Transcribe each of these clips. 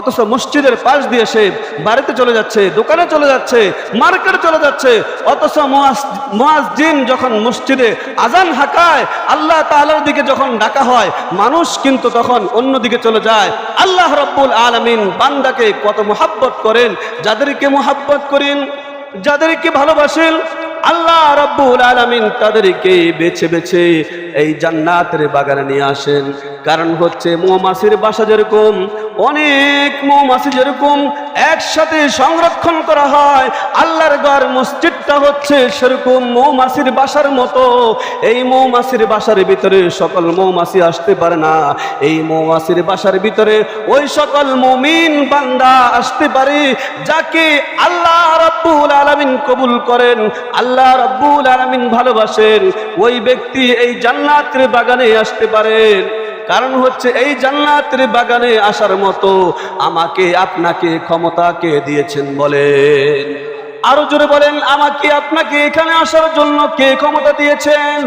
অথচ মসজিদের পাশ দিয়ে সে বাড়িতে চলে যাচ্ছে, দোকানে চলে যাচ্ছে, মার্কেটে চলে যাচ্ছে। অথচ মোয়াজিন যখন মসজিদে আজান হাঁকায়, আল্লাহ তাআলার দিকে যখন ডাকা হয়, মানুষ কিন্তু তখন অন্যদিকে চলে যায়। আল্লাহ রব্বুল আলমিন বান্দাকে কত মোহাব্বত করেন। যাদেরকে মোহাব্বত করেন, যাদেরকে ভালোবাসেন আল্লাহ রব্বুল আলমিন তাদেরকে বেছে বেছে এই জান্নাতের বাগানে নিয়ে আসেন। কারণ হচ্ছে মৌমাছির বাসা যেরকম, অনেক মৌমাছি যেরকম একসাথে সংরক্ষণ করা হয়, আল্লাহর ঘর মসজিদটা হচ্ছে সেরকম মৌমাছির বাসার মতো। এই মৌমাছির বাসার ভিতরে সকল মৌমাছি আসতে পারে না। এই মৌমাছির বাসার ভিতরে ওই সকল মমিন বান্দা আসতে পারে, যাকে আল্লাহ রব্বুল আলামিন কবুল করেন। আল্লাহ রব্বুল আলামিন ভালোবাসেন, ওই ব্যক্তি এই জান্নাতের বাগানে আসতে পারেন কারণ হচ্ছে এই জান্নাতের বাগানে আসার মতো আমাকে আপনাকে ক্ষমতা কে দিয়েছেন বলেন। আরও জোরে বলেন, আমাকে আপনাকে এখানে আসার জন্য কে ক্ষমতা দিয়েছেন?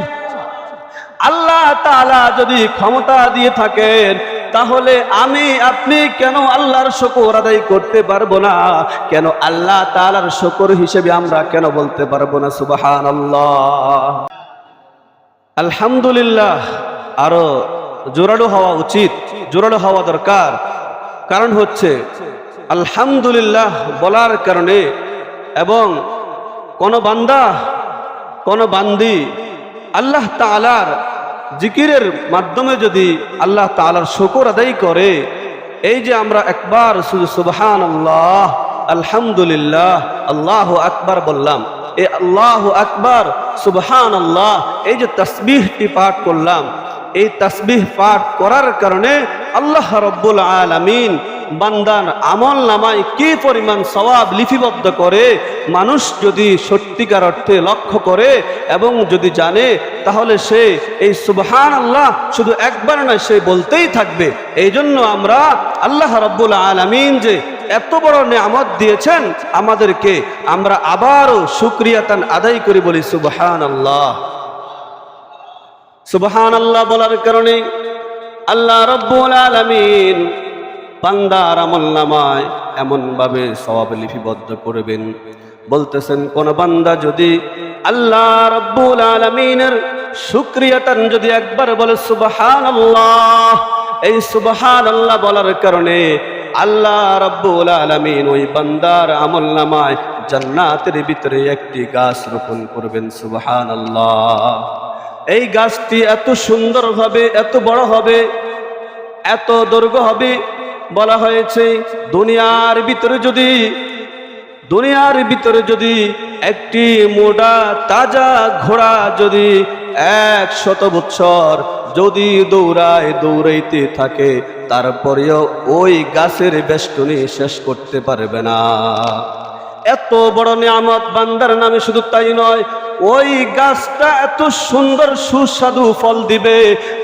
আল্লাহ তাআলা যদি ক্ষমতা দিয়ে থাকেন তাহলে আমি, আপনি কেন আল্লাহর শকর আদায় করতে পারব না? কেন আল্লাহ তাআলার শকর হিসেবে আমরা কেন বলতে পারব না? সুবহানাল্লাহ। আলহামদুলিল্লাহ, আরও জোরালো হওয়া উচিত, জোরালো হওয়া দরকার। কারণ হচ্ছে, আলহামদুলিল্লাহ বলার কারণে এবং কোন বান্দা, কোন বান্দি আল্লাহ তালার জিকিরের মাধ্যমে যদি আল্লাহ তালার শকর আদায় করে, এই যে আমরা একবার শুধু সুবহান আল্লাহ আলহামদুলিল্লাহ, আল্লাহ আকবার বললাম, এ আল্লাহ আকবার সুবহান আল্লাহ এই যে তসবিহটি পাঠ করলাম, এই তসবিহ পাঠ করার কারণে আল্লাহ রব্বুল আলামিন বান্দার আমল নামায় কি পরিমাণ সওয়াব লিপিবদ্ধ করে, মানুষ যদি সত্যিকার অর্থে লক্ষ্য করে এবং যদি জানে, তাহলে সে এই সুবহান আল্লাহ শুধু একবার নয়, সে বলতেই থাকবে। এই জন্য আমরা আল্লাহ রব্বুল আলামিন যে এত বড় নিয়ামত দিয়েছেন, আমাদেরকে আমরা আবারও সুক্রিয়াতান আদায় করি বলি সুবহান আল্লাহ সুবহান আল্লাহ বলার কারণে আল্লাহ রব্বুল আলামিন বান্দার আমল নামায় এমনভাবে সওয়াব লিপিবদ্ধ করবেন। বলতেছেন, কোন বান্দা যদি আল্লাহ রব্বুল আলামিনের শুক্রিয়াতান যদি একবার বলে সুবহান আল্লাহ এই সুবহান আল্লাহ বলার কারণে আল্লাহ রব্বুল আলামিন ওই বান্দার আমল নামায় জান্নাতের ভিতরে একটি গাছ রোপণ করবেন সুবহান আল্লাহ এই গাছটি এত সুন্দরভাবে এত বড় হবে, এত দৈর্ঘ্য হবে বলা হয়েছে, দুনিয়ার ভিতরে যদি, দুনিয়ার ভিতরে যদি একটি মোটা তাজা ঘোড়া যদি এক শত বৎসর যদি দৌড়ায়, দৌড়াইতে থাকে, তারপরেও ওই গাছের বেষ্টনী শেষ করতে পারবে না। এত বড় নিয়ামত, বান্দার নামে শুধু তাই নয় ওই গাছটা এত সুন্দর সুস্বাদু ফল দিবে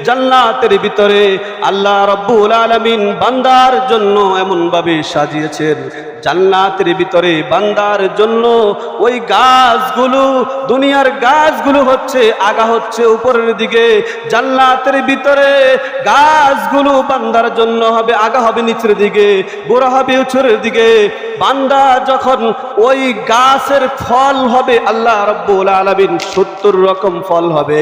জান্নাতের ভিতরে। আল্লাহ রব্বুল আলামিন বান্দার জন্য এমন ভাবে সাজিয়েছেন। জান্নাতের ভিতরে বান্দার জন্য ওই গাছগুলো, দুনিয়ার গাছগুলো হচ্ছে, আগা হচ্ছে উপরের দিকে। জান্নাতের ভিতরে গাছগুলো বান্দার জন্য হবে, আগা হবে নিচের দিকে গোড়া হবে উচরের দিকে। বান্দা যখন ওই গাছের ফল হবে, আল্লাহ রব্বুল আলামিন সত্তর রকম ফল হবে।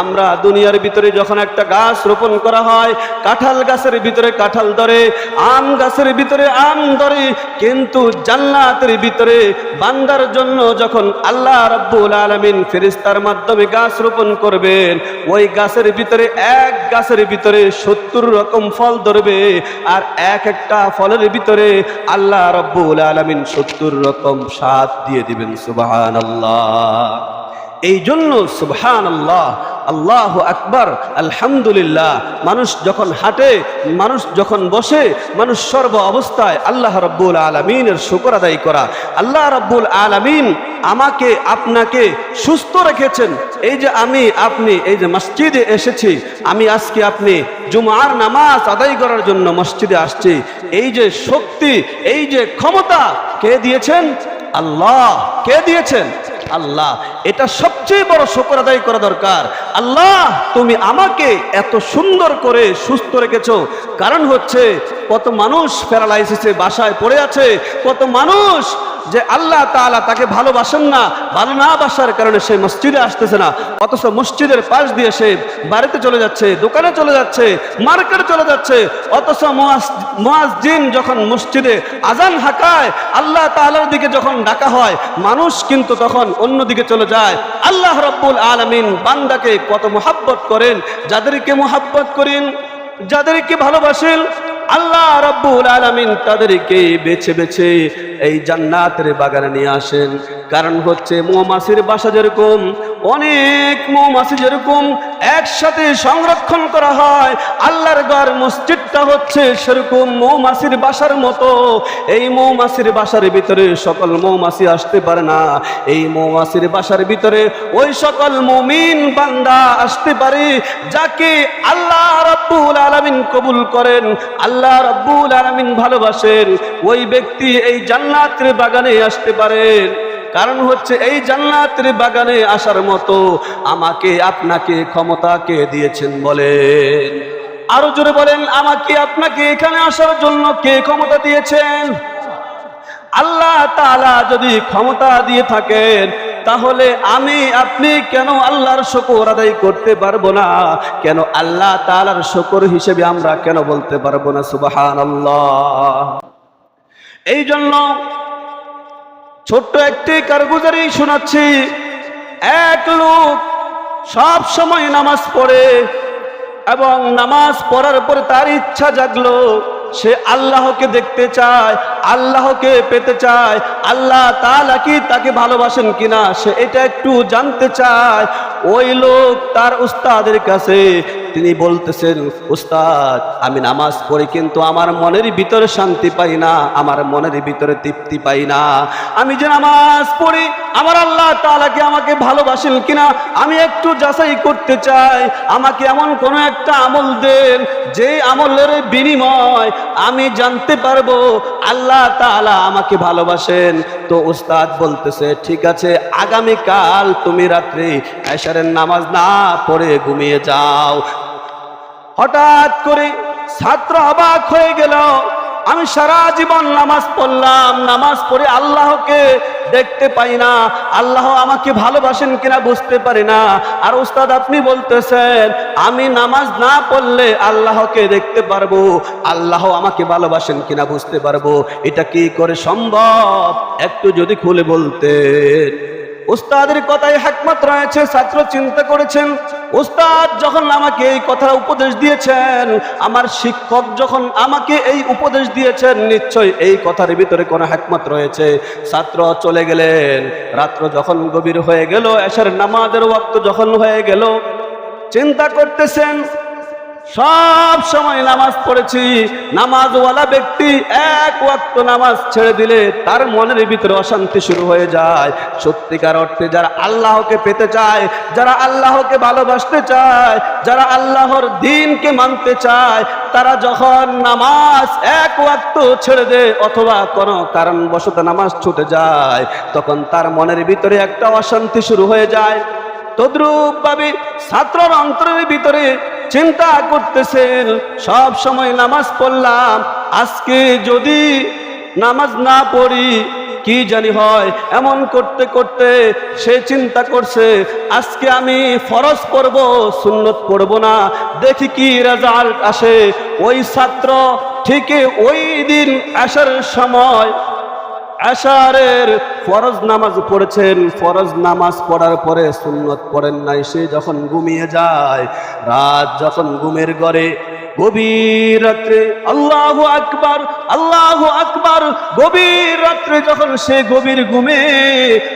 আমরা দুনিয়ার ভিতরে যখন একটা গাছ রোপণ করা হয়, কাঁঠাল গাছের ভিতরে কাঁঠাল ধরে, আম গাছের ভিতরে আম ধরে, কিন্তু জান্নাতের ভিতরে বান্দার জন্য যখন আল্লাহ রব্বুল আলামিন ফেরিস্তার মাধ্যমে গাছ রোপণ করবেন, ওই গাছের ভিতরে এক গাছের ভিতরে সত্তর রকম ফল ধরবে, আর এক একটা ফলের ভিতরে আল্লাহ রব্বুল আলামিন সত্তর রকম স্বাদ দিয়ে দিবেন সুবাহান আল্লাহ এই জন্য সুবহান আল্লাহ আল্লাহ আকবার, আলহামদুলিল্লাহ, মানুষ যখন হাঁটে, মানুষ যখন বসে, মানুষ সর্ব অবস্থায় আল্লাহ রব্বুল আলমিনের শুকর আদায় করা। আল্লাহ রব্বুল আলমিন আমাকে, আপনাকে সুস্থ রেখেছেন। এই যে আমি, আপনি, এই যে মসজিদে এসেছি, আমি আজকে আপনি জুমার নামাজ আদায় করার জন্য মসজিদে আসছি। এই যে শক্তি, এই যে ক্ষমতা কে দিয়েছেন? আল্লাহ কে দিয়েছেন? আল্লাহ। এটা সবচেয়ে বড় শকর আদায় করা দরকার। আল্লাহ, তুমি আমাকে এত সুন্দর করে সুস্থ রেখেছ। কারণ হচ্ছে, কত মানুষ প্যারালাইসিসে বাসায় পড়ে আছে, কত মানুষ যে আল্লাহ তাআলা তাকে ভালোবাসেন না, ভালো না বাসার কারণে সে মসজিদে আসতেছে না। অথচ মসজিদের পাশ দিয়ে সে বাড়িতে চলে যাচ্ছে, দোকানে চলে যাচ্ছে, মার্কেটে চলে যাচ্ছে। অথচ মোয়াজজিন যখন মসজিদে আজান হাকায়, আল্লাহ তাআলার দিকে যখন ডাকা হয়, মানুষ কিন্তু তখন অন্যদিকে চলে যায়। আল্লাহ রব্বুল আলামিন বান্দাকে কত মোহাব্বত করেন। যাদেরকে মোহাব্বত করেন, যাদেরকে ভালোবাসেন আল্লাহ রব্বুল আলমিন তাদেরকে বেছে বেছে এই জান্নাতের বাগানে নিয়ে আসেন। কারণ হচ্ছে মৌমাছির বাসা যেরকম, অনেক মৌমাছি যেরকম একসাথে সংরক্ষণ করা হয়, আল্লাহর ঘর মসজিদটা হচ্ছে সেরকম মৌমাছির বাসার মতো। এই মৌমাছির বাসার ভিতরে সকল মৌমাছি আসতে পারে না। এই মৌমাছির বাসার ভিতরে ওই সকল মুমিন বান্দা আসতে পারে, যাকে আল্লাহ রব্বুল আলামিন কবুল করেন, আল্লাহ রব্বুল আলামিন ভালোবাসেন। ওই ব্যক্তি এই জান্নাতের বাগানে আসতে পারেন কারণ হচ্ছে এই জান্নাতের বাগানে আসার মতো আমাকে, আপনাকে ক্ষমতা কে দিয়েছেন বলেন। আরও জোরে বলেন আমাকে আপনাকে এখানে আসার জন্য কে ক্ষমতা দিয়েছেন? আল্লাহ তাআলা যদি ক্ষমতা দিয়ে থাকেন, তাহলে আমি, আপনি কেন আল্লাহর শকর আদায় করতে পারব না? কেন আল্লাহ তালার শকর হিসেবে আমরা কেন বলতে পারব না? সুবহানাল্লাহ। এই জন্য ছোট্ট একটি কারগুজারি শোনাচ্ছি। এক লোক সব সময় নামাজ পড়ে এবং নামাজ পড়ার পর তার ইচ্ছা জাগলো সে আল্লাহকে দেখতে চায়। আল্লাহকে পেতে চায়, আল্লাহ তাআলা কি তাকে ভালোবাসেন কিনা সে এটা একটু জানতে চায়। ওই লোক তার উস্তাদের কাছে তিনি বলতেছেন, উস্তাদ, আমি নামাজ পড়ি কিন্তু আমার মনের ভিতরে শান্তি পাই না, আমার মনের ভিতরে তৃপ্তি পাই না। আমি যে নামাজ পড়ি, আমার আল্লাহ তাআলাকে আমাকে ভালোবাসেন কিনা? আমি একটু যাচাই করতে চাই, আমাকে এমন কোন একটা আমল দেন, যে আমলের বিনিময় আমি জানতে পারব, আল্লাহ তাআলা আমাকে ভালোবাসেন। তো উস্তাদ বলতেছে, ঠিক আছে, আগামীকাল তুমি রাত্রি এশারের নামাজ না পড়ে ঘুমিয়ে যাও। হঠাৎ করে ছাত্র অবাক হয়ে গেল। আমি সারা জীবন নামাজ পড়লাম, নামাজ পড়ে আল্লাহকে দেখতে পাই না। আল্লাহ আমাকে ভালোবাসেন কিনা বুঝতে পারি না। আর উস্তাদ, আপনি বলতেছেন, আমি নামাজ না পড়লে আল্লাহকে দেখতে পারব, আল্লাহ আমাকে ভালোবাসেন কিনা বুঝতে পারব। এটা কি করে সম্ভব? একটু যদি খুলে বলতেন। উস্তাদের কথায় একমাত্র রয়েছে, ছাত্র চিন্তা করেছেন। উস্তাদ যখন আমাকে এই কথা উপদেশ দিয়েছেন, আমার শিক্ষক যখন আমাকে এই উপদেশ দিয়েছেন নিশ্চয় এই কথার ভিতরে কোনো একমত রয়েছে। ছাত্র চলে গেলেন। রাত্র যখন গভীর হয়ে গেল এসার নামাজের ওয়াক্ত যখন হয়ে গেল, চিন্তা করতেছেন সব সময় নামাজ পড়েছি। নামাজওয়ালা ব্যক্তি এক ওয়াক্ত নামাজ ছেড়ে দিলে তার মনের ভিতরে অশান্তি শুরু হয়ে যায়। সত্যিকার অর্থে যারা আল্লাহকে পেতে চায়, যারা আল্লাহকে ভালোবাসতে চায়, যারা আল্লাহর দিনকে মানতে চায়, তারা যখন নামাজ এক ওয়াক্ত ছেড়ে দেয় অথবা কোনো কারণবশত নামাজ ছুটে যায়, তখন তার মনের ভিতরে একটা অশান্তি শুরু হয়ে যায়। তদ্রূপ ভাবে ছাত্রর অন্তরের ভিতরে চিন্তা করতেছেন, সব সময় নামাজ পড়লাম, আজকে যদি নামাজ না পড়ি, কি জানি হয়, এমন করতে করতে সে চিন্তা করছে, আজকে আমি ফরজ পড়ব, সুন্নত পড়ব না, দেখি কি রেজাল্ট আসে। ওই ছাত্র ঠিকই ওই দিন আসার সময় আশারের ফরজ নামাজ পড়েছেন, ফরজ নামাজ পড়ার পরে সুন্নত পড়েন নাই, সে যখন ঘুমিয়ে যায়, রাত যখন ঘুমের ঘরে, গভীর রাত্রে, আল্লাহ আকবার আল্লাহ আকবার, গভীর রাত্রে যখন সে গভীর ঘুমে,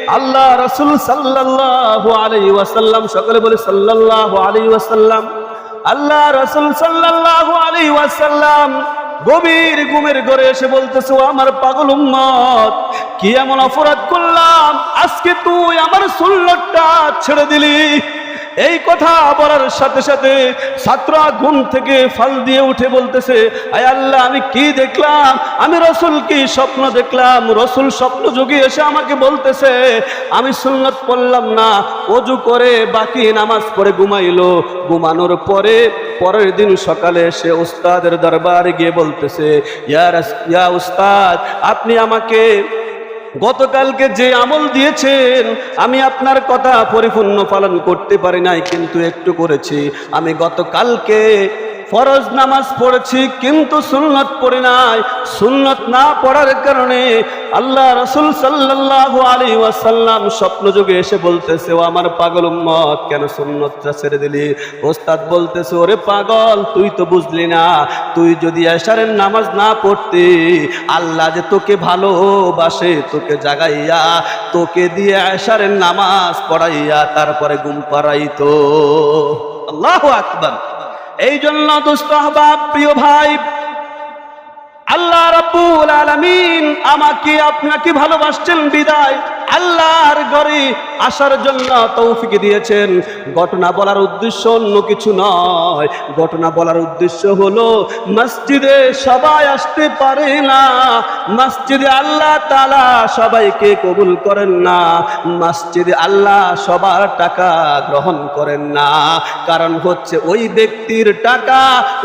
আল্লাহ রসুল সাল্লাল্লাহু আলাইহি ওয়াসাল্লাম সকলে বলে, সাল্লাল্লাহু আলাইহি ওয়াসাল্লাম। আল্লাহ রসুল সাল্লাল্লাহু আলাইহি ওয়াসাল্লাম গভীর ঘুমের ঘরে এসে বলতেছে আমার পাগল উম্মত, কি এমন অপরাধ করলাম? আজকে তুই আমার সুন্নতটা ছেড়ে দিলি। এই কথা বলার সাথে সাথে ছাত্রা ঘুম থেকে ফাল দিয়ে উঠে বলতেছে, আয় আল্লাহ, আমি কি দেখলাম? আমি রসুল কি স্বপ্ন দেখলাম? রসুল স্বপ্ন যোগে এসে আমাকে বলতেছে, আমি সুন্নত পড়লাম না, অজু করে বাকি নামাজ পড়ে ঘুমাইলো। ঘুমানোর পরে, পরের দিন সকালে সে উস্তাদের দরবারে গিয়ে বলতেছে, ইয়া রাস- ইয়া উস্তাদ, আপনি আমাকে গতকালকে যে আমল দিয়েছেন, আমি আপনার কথা পরিপূর্ণ পালন করতে পারি নাই, কিন্তু একটু করেছি। আমি গতকালকে ফরজ নামাজ পড়েছি, কিন্তু সুন্নত পড়ি নাই। সুন্নত না পড়ার কারণে আল্লাহ রসুল সাল্লাল্লাহু আলী ওয়াসাল্লাম স্বপ্ন যুগে এসে বলতেছে, ও আমার পাগল উম্মত, কেন সুন্নতটা ছেড়ে দিলি? ওস্তাদ বলতেছে, ওরে পাগল, তুই তো বুঝলি না, তুই যদি এশারের নামাজ না পড়তি, আল্লাহ যে তোকে ভালোবাসে, তোকে জাগাইয়া, তোকে দিয়ে এশারের নামাজ পড়াইয়া, তারপরে ঘুম পাড়াইতো। আল্লাহ আকবার। এই জন্য দুস্থ আহবাব প্রিয় ভাই আল্লাহ রাব্বুল আলামিন আমাকে আপনাকে ভালোবাসছেন বিদায়। আল্লাহর ঘরে আসার জন্য তৌফিক দিয়েছেন। ঘটনা বলার উদ্দেশ্য অন্য কিছু নয়। ঘটনা বলার উদ্দেশ্য হলো, মসজিদে সবাই আসতে পারে না। মসজিদে আল্লাহ তালা সবাইকে কবুল করেন না। মসজিদে আল্লাহ সবার টাকা গ্রহণ করেন না। কারণ হচ্ছে ওই ব্যক্তির টাকা,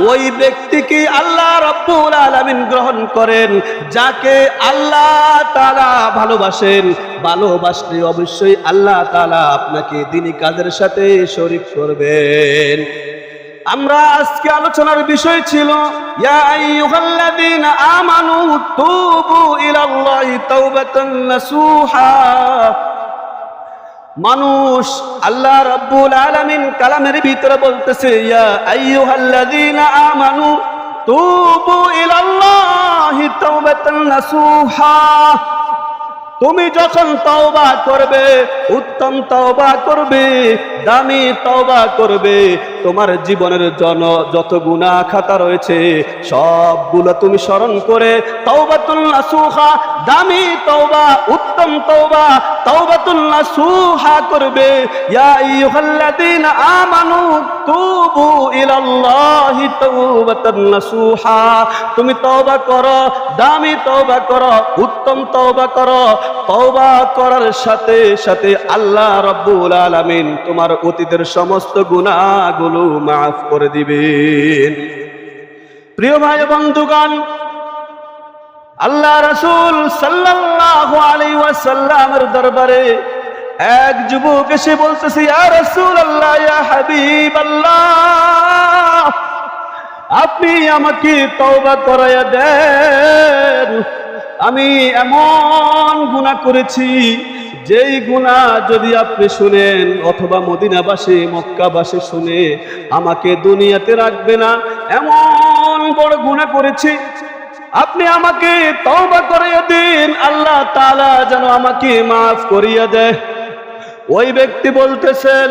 ওই ব্যক্তিকে আল্লাহ রব্বুল আলামিন গ্রহণ করেন, যাকে আল্লাহ তাআলা ভালোবাসেন। ভালোবাসলে অবশ্যই আল্লাহ তাআলা আপনাকে দিনী কাজের সাথে শরীক করবেন। আমরা আজকে আলোচনার বিষয় ছিল মানুষ আল্লাহ রাব্বুল আলামিন কালামের ভিতরে বলতেছে, ইয়া তুমি যখন তওবা করবে উত্তম তওবা করবে দামি তওবা করবে। তোমার জীবনের জন যত গুনাহ খাতা রয়েছে, সবগুলো তুমি স্মরণ করে তওবাতুল নাসুহা, দামি তওবা, উত্তম তওবা, তওবাতুল নাসুহা করবে। ইয়া আইয়ুহাল্লাযীনা আমানু তুবু ইলাল্লাহি তাওবাতান নাসুহা। তুমি তওবা করো, দামি তওবা করো, উত্তম তওবা করো। তওবা করার সাথে সাথে আল্লাহ রাব্বুল আলামিন তোমার অতীতের সমস্ত গুনাহগুলো মাফ করে দিবেন। প্রিয় ভাই বন্ধুগণ আল্লাহ রাসূল ওয়াসাল্লামের দরবারে এক যুবক এসে বলতেছে আপনি আমাকে তওবা করাইয়া দেন। আমি এমন গুনাহ করেছি যেই গুনাহ যদি আপনি শুনেন, অথবা মদিনাবাসী, মক্কাবাসী শুনে, আমাকে দুনিয়াতে রাখবে না, এমন বড় গুনাহ করেছি। আপনি আমাকে তওবা করাইয়া দিন, আল্লাহ তাআলা যেন আমাকে মাফ করিয়া দেয়। ওই ব্যক্তি বলতেছেন,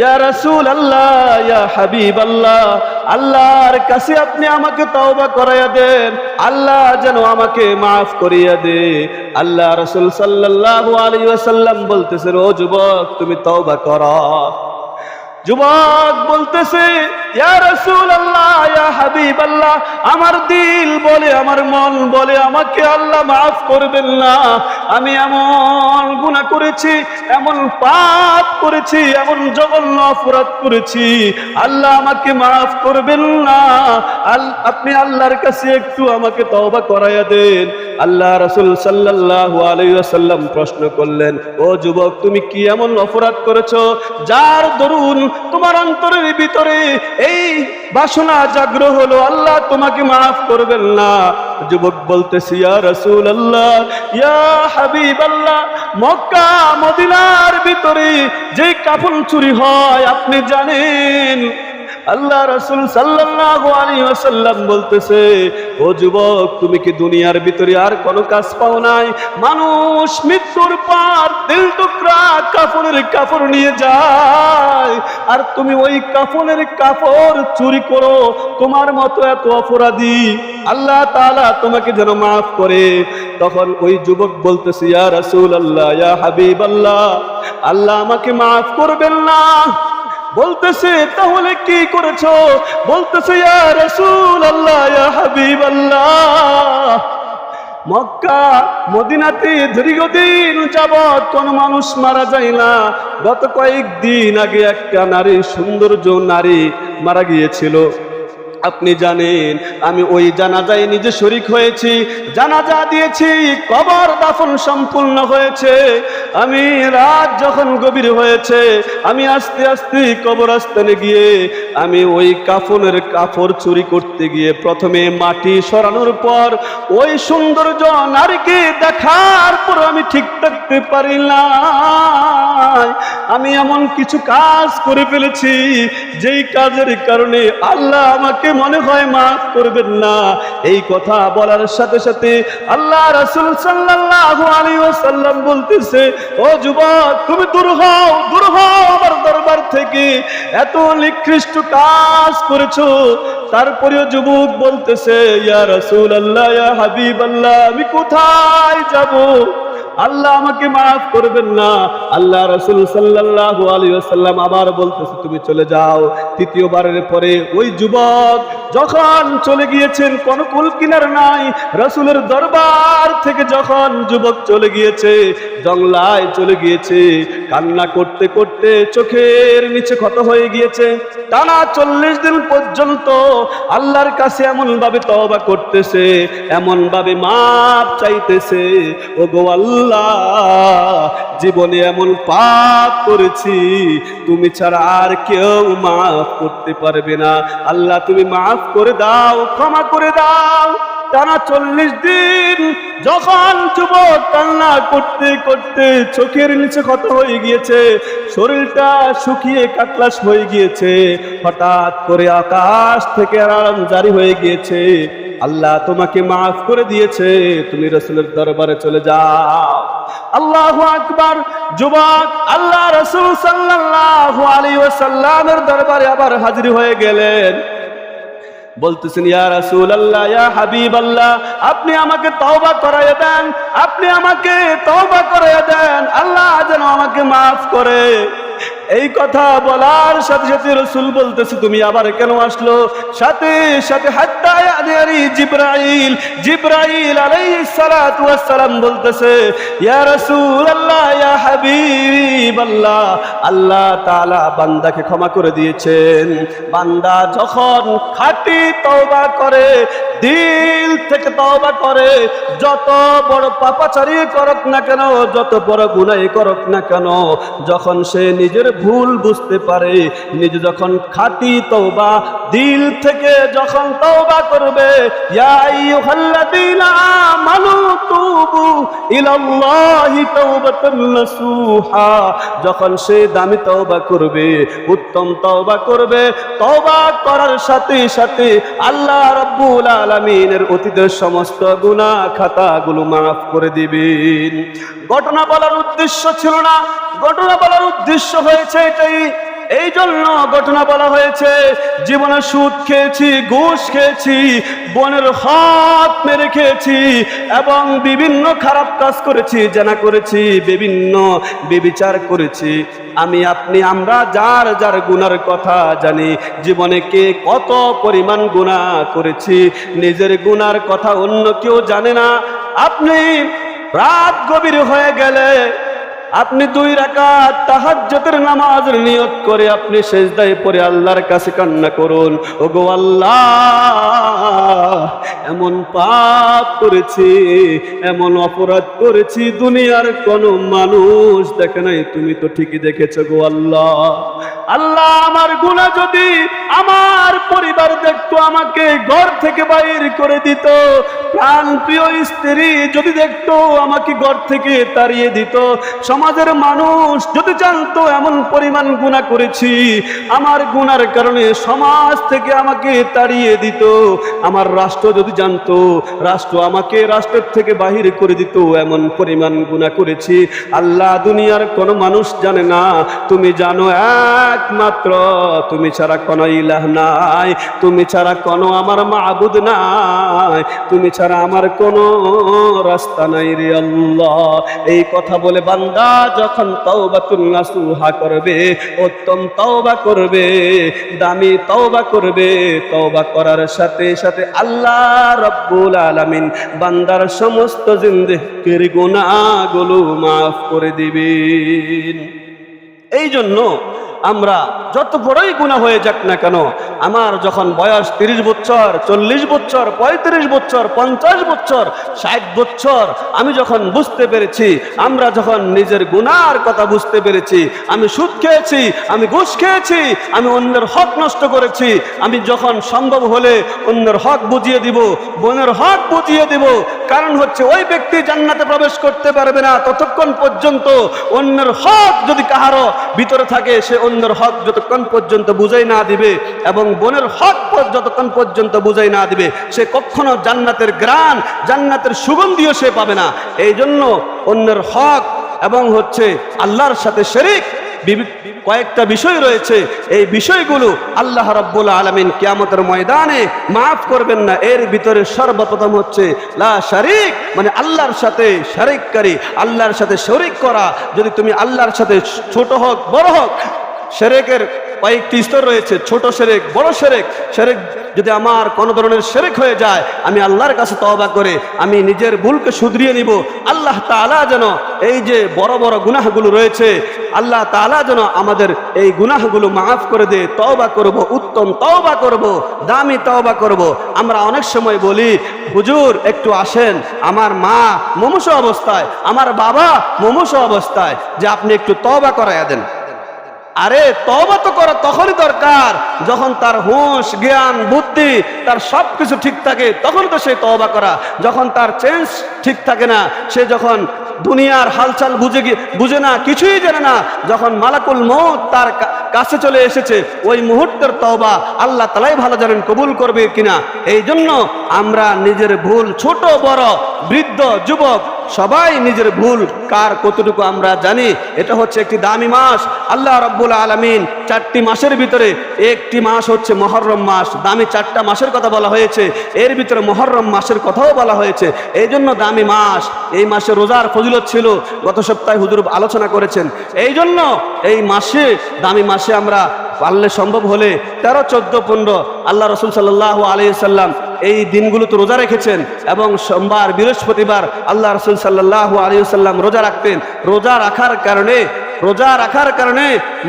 ইয়া রাসূল আল্লাহ ইয়া হাবিব আল্লাহ আল্লাহর কাছে আপনি আমাকে তওবা করাইয়া দেন। আল্লাহ যেন আমাকে মাফ করিয়া দে। আল্লাহ রাসূল সাল্লাল্লাহু আলাইহি ওয়াসাল্লাম বলতেছে ও যুবক, তুমি তওবা করো। যুবক বলতেছে আমার দিল বলে, আমার মন বলে, আমাকে আল্লাহ মাফ করবেন না। আমি এমন গুনাহ করেছি, এমন পাপ করেছি, এমন জঘন্য অপরাধ করেছি। আল্লাহ আমাকে মাফ করবেন না। আপনি আল্লাহর কাছে একটু আমাকে তওবা করাইয়া দেন। আল্লাহ রাসূল সাল্লাল্লাহু আলাইহি ওয়াসাল্লাম প্রশ্ন করলেন, ও যুবক, তুমি কি এমন অপরাধ করেছ? যার দরুন তোমার অন্তরের ভিতরে এই বাসনা জাগ্র হলো আল্লাহ, তোমাকে মাফ করবেন না। যুবক বলতেছি, ইয়া রাসূলুল্লাহ, ইয়া হাবিব আল্লাহ মক্কা, মদিনার ভিতরে যে কাফন চুরি হয়, আপনি জানেন আল্লাহ রসুল ওয়াসাল্লাম বলতেছে, ও যুবক, তুমি কি দুনিয়ার ভিতরে আর কোনো কাজ পাও নাই? মানুষ মৃত্যুর পর দিল টুকরা কাপড়ের কাপড় নিয়ে যায়। আর তুমি ওই কাপড়ের কাপড় চুরি করো, তোমার মতো এত অপরাধী। আল্লাহ তাআলা তোমাকে যেন মাফ করে। তখন ওই যুবক বলতেছে, ইয়া রাসূল আল্লাহ ইয়া হাবিব আল্লাহ আল্লাহ আমাকে মাফ করবেন না। বলতেছে, তাহলে কি করেছ? বলতেছে, ইয়া আল্লাহ হাবিব আল্লাহ মক্কা, মদিনাতে দীর্ঘদিন যাবৎ কোন মানুষ মারা যায় না। গত কয়েকদিন আগে একটা নারী, সৌন্দর্য নারী মারা গিয়েছিল। আপনি জানেন, আমি ওই জানাজায় নিজে শরিক হয়েছি, জানাজা দিয়েছি, কবর দাফন সম্পূর্ণ হয়েছে। আমি রাত যখন গভীর হয়েছে, আমি আস্তে আস্তে কবর কবরস্থানে গিয়ে, আমি ওই কাফনের কাপড় চুরি করতে গিয়ে প্রথমে মাটি সরানোর পর, ওই সৌন্দর্য নারীকে দেখার পর আমি ঠিক থাকতে পারি না আমি এমন কিছু কাজ করে ফেলেছি, যেই কাজের কারণে আল্লাহ আমাকে মনে হয় মাফ করবেন না। এই কথা বলার সাথে সাথে আল্লাহ রাসূল সাল্লাল্লাহু আলাইহি ওয়াসাল্লাম বলতেছে, ও যুবক, তুমি দূর হও দূর হও আমার দরবার থেকে। এত নিকৃষ্ট কাজ করেছ। তারপরেও যুবক বলতেছে, ইয়া রাসূল আল্লাহ ইয়া হাবিব আল্লাহ আমি কোথায় যাব? আল্লাহ আমাকে মাফ করবেন না। আল্লাহ রসুল সাল্লাহ আলী আবার বলতেছে, তুমি চলে যাও। তৃতীয়বারের পরে ওই যুবক যখন চলে গিয়েছেন কোন কুল কিনার নাই, রসুলের দরবার থেকে যখন যুবক চলে গিয়েছে, জংলায় চলে গিয়েছে, কান্না করতে করতে চোখের নিচে ক্ষত হয়ে গিয়েছে। টানা চল্লিশ দিন পর্যন্ত আল্লাহর কাছে এমন ভাবে তবা করতেছে এমন ভাবে মাপ চাইতেছে ও গো আল্লাহ, জীবনে এমন পাপ করেছি, তুমি ছাড়া আর কেউ মাফ করতে পারবে না। আল্লাহ, তুমি মাফ করে দাও, ক্ষমা করে দাও। টানা চল্লিশ দিন যখন যুবক কান্না করতে করতে চোখের নিচে ক্ষত হয়ে গিয়েছে, শরীরটা শুকিয়ে কাতলাস হয়ে গিয়েছে, হঠাৎ করে আকাশ থেকে আরাম জারি হয়ে গিয়েছে। আল্লাহ তোমাকে মাফ করে দিয়েছে, তুমি রসুলের দরবারে চলে যাও। আল্লাহ আকবার, যুবক, আল্লাহ রসুল সাল্লাল্লাহু আলাইহি ওয়াসাল্লামের দরবারে আবার হাজির হয়ে গেলেন। বলতেছেন, ইয়া রাসূল আল্লাহ ইয়া হাবিব আল্লাহ আপনি আমাকে তওবা করাইয়া দেন, আপনি আমাকে তওবা করাইয়া দেন, আল্লাহ যেন আমাকে মাফ করে। এই কথা বলার সাথে সাথে রসুল বলতেছে, তুমি আবার কেন আসলো? সাথে সাথে জিব্রাইল জিব্রাইল ওয়াস সালাম বলতেছে, ইয়া রাসূল আল্লাহ ইয়া হাবিব আল্লাহ আল্লাহ তালা বান্দাকে ক্ষমা করে দিয়েছেন। বান্দা যখন খাটি তওবা করে দিল থেকে তওবা করে। যত বড় পাপাচারী করক না কেন, যত বড় গুনাই করক না কেন, যখন সে নিজের ভুল বুঝতে পারে, নিজে যখন খাঁটি তওবা, দিল থেকে যখন তওবা করবে, ইয়া আইয়ুহাল্লাযীনা আমানু তুবু ইলাল্লাহি তাওবাতান নাসুহা। যখন সে দামি তওবা করবে, উত্তম তওবা করবে, তওবা করার সাথে সাথে আল্লাহ রাব্বুল আলামিনের অতীতের সমস্ত গুণা খাতাগুলো মাফ করে দিবেন। ঘটনা বলার উদ্দেশ্য ছিল না। ঘটনা বলার উদ্দেশ্য হয়েছে এটাই এই জন্য ঘটনা বলা হয়েছে, জীবনে সুদ খেয়েছি, ঘুষ খেয়েছি, বনের হাত মেরে খেয়েছি এবং বিভিন্ন খারাপ কাজ করেছি, জানা করেছি, বিভিন্ন বেবিচার করেছি। আমি, আপনি, আমরা যার যার গুনার কথা জানি, জীবনে কে কত পরিমাণ গুণা করেছি, নিজের গুনার কথা অন্য কেউ জানে না। আপনি রাত গভীর হয়ে গেলে আপনি দুই রাকাত তাহাজ্জুদের নামাজের নিয়ত করে আপনি সেজদায় পড়ে আল্লাহর কাছে কান্না করুন। ওগো আল্লাহ, এমন পাপ করেছি, এমন অপরাধ করেছি, দুনিয়ার কোনো মানুষ দেখে নাই, তুমি তো ঠিকই দেখেছ গো আল্লাহ। আল্লাহ, আমার গুনাহ যদি আমার পরিবার দেখতো, আমাকে ঘর থেকে বাইর করে দিত প্রাণ প্রিয় স্ত্রী যদি দেখতো আমাকে ঘর থেকে তাড়িয়ে দিত, সমাজের মানুষ যদি জানতো এমন পরিমাণ গুণা করেছি, আমার গুনার কারণে সমাজ থেকে আমাকে তাড়িয়ে দিত। আমার রাষ্ট্র যদি জানতো, রাষ্ট্র আমাকে রাষ্ট্রের থেকে বাহির করে দিত, এমন পরিমাণ গুণা করেছি। আল্লাহ দুনিয়ার কোনো মানুষ জানে না, তুমি জানো একমাত্র, তুমি ছাড়া কোনো ইলাহ নাই, তুমি ছাড়া কোনো আমার মাবুদ নাই, তুমি ছাড়া ছাড়া আমার কোনো রাস্তা নাই রে আল্লাহ। এই কথা বলে বান্দা যখন তওবাতুন নাসুহা করবে, উত্তম তওবা করবে, দামি তওবা করবে, তওবা করার সাথে সাথে আল্লাহ রব্বুল আলামিন বান্দার সমস্ত জিন্দেগির গুনাহগুলো মাফ করে দিবেন। এই জন্য আমরা যত বড়ই গুণা হয়ে যাক না কেন, আমার যখন বয়স তিরিশ বছর, চল্লিশ বছর, পঁয়ত্রিশ বছর, পঞ্চাশ বছর, ষাট বছর, আমি যখন বুঝতে পেরেছি, আমরা যখন নিজের গুনার কথা বুঝতে পেরেছি, আমি সুদ খেয়েছি, আমি ঘুষ খেয়েছি, আমি অন্যের হক নষ্ট করেছি, আমি যখন সম্ভব হলে অন্যের হক বুঝিয়ে দিব, বোনের হক বুঝিয়ে দিব, কারণ হচ্ছে ওই ব্যক্তি জান্নাতে প্রবেশ করতে পারবে না ততক্ষণ পর্যন্ত অন্যের হক যদি কাহারও ভিতরে থাকে, সে অন্যের হক যতক্ষণ পর্যন্ত বুঝাই না দিবে এবং বোনের হক যতক্ষণ পর্যন্ত বুঝাই না দিবে, সে কখনো জান্নাতের গ্রান জান্নাতের সুগন্ধিও সে পাবে না। এই জন্য অন্যের হক এবং হচ্ছে আল্লাহর সাথে শরিক কয়েকটা বিষয় রয়েছে। এই বিষয়গুলো আল্লাহ রাব্বুল আলামিন কিয়ামতের ময়দানে মাফ করবেন না। এর ভিতরে সর্বপ্রথম হচ্ছে লা শারিক মানে আল্লাহর সাথে শারিককারী, আল্লাহর সাথে শরিক করা। যদি তুমি আল্লাহর সাথে ছোট হোক, বড় হোক শেরেকের কয়েকটি স্তর রয়েছে, ছোট শেরেক বড় শেরেক শেরেক যদি আমার কোনো ধরনের শেরেক হয়ে যায়, আমি আল্লাহর কাছে তওবা করে, আমি নিজের ভুলকে শুধরিয়ে নিব। আল্লাহ তাআলা যেন এই যে বড় বড় গুনাহগুলো রয়েছে, আল্লাহ তাআলা যেন আমাদের এই গুনাহগুলো মাফ করে দে, তওবা করব, উত্তম তওবা করব, দামি তওবা করব। আমরা অনেক সময় বলি, হুজুর, একটু আসেন, আমার মা মুমূষ অবস্থায়, আমার বাবা মুমূষ অবস্থায়, যে আপনি একটু তওবা করাইয়া দেন। আরে তবা তো করা তখনই দরকার। যখন তার হুঁশ, জ্ঞান, বুদ্ধি, তার সব কিছু ঠিক থাকে, তখন তো সে তবা করা। যখন তার চেঞ্জ ঠিক থাকে না, সে যখন দুনিয়ার হালচাল বুঝে বুঝে না, কিছুই জানে না, যখন মালাকুল মৌত তার কাছে চলে এসেছে, ওই মুহূর্তের তওবা আল্লাহ তালাই ভালো জানেন কবুল করবে কিনা? এই জন্য আমরা নিজের ভুল ছোট, বড়, বৃদ্ধ, যুবক সবাই নিজের ভুল কার কতটুকু আমরা জানি, এটা হচ্ছে একটি দামি মাস। আল্লাহ রব্বুল আলমিন চারটি মাসের ভিতরে, একটি মাস হচ্ছে মহরম মাস। দামি চারটা মাসের কথা বলা হয়েছে, এর ভিতরে মহরম মাসের কথাও বলা হয়েছে। এই জন্য দামি মাস, এই মাসে রোজার ফজিলত ছিল, গত সপ্তাহে হুজুর আলোচনা করেছেন। এই জন্য এই মাসে, দামি মাসে আমরা পারলে সম্ভব হলে তেরো, চোদ্দ, পনেরো, আল্লাহ রসুল সাল্লাহ আলিয়াল্লাম এই দিনগুলো তো রোজা রেখেছেন এবং সোমবার, বৃহস্পতিবার আল্লাহ রসুল সাল্লাহ আলিয়াল্লাম রোজা রাখতেন। রোজা রাখার কারণে, রোজা রাখার কারণে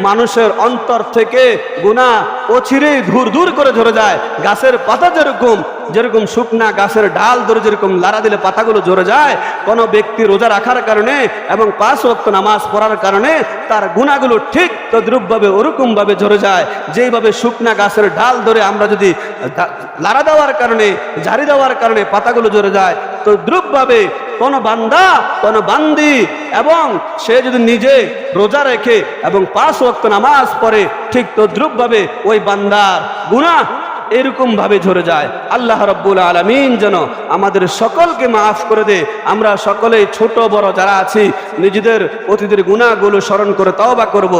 মানুষের অন্তর থেকে গুণা অচিরেই ধুর দূর করে ঝরে যায়। গাছের পাতা যেরকম যেরকম শুকনা গাছের ডাল ধরে যেরকম লাড়া দিলে পাতাগুলো ঝরে যায়, কোনো ব্যক্তি রোজা রাখার কারণে এবং পাঁচ ওয়াক্ত নামাজ পড়ার কারণে তার গুণাগুলো ঠিক তদ্রুপভাবে ওরকমভাবে ঝরে যায়, যেইভাবে শুকনা গাছের ডাল ধরে আমরা যদি লাড়া দেওয়ার কারণে জারি দেওয়ার কারণে পাতাগুলো ঝরে যায় তো দ্রুপভাবে কোন বান্দা, কোন বান্দি এবং সে যদি নিজে রোজা রেখে এবং পাঁচ ওয়াক্ত নামাজ পড়ে, ঠিক তদ্রুপভাবে ওই বান্দার গুণা এরকম ভাবে ঝরে যায়। আল্লাহ রব্বুল আলমিন যেন আমাদের সকলকে মাফ করে দে। আমরা সকলেই ছোট বড় যারা আছি, নিজেদের অতীতের গুণাগুলো স্মরণ করে তওবা করব।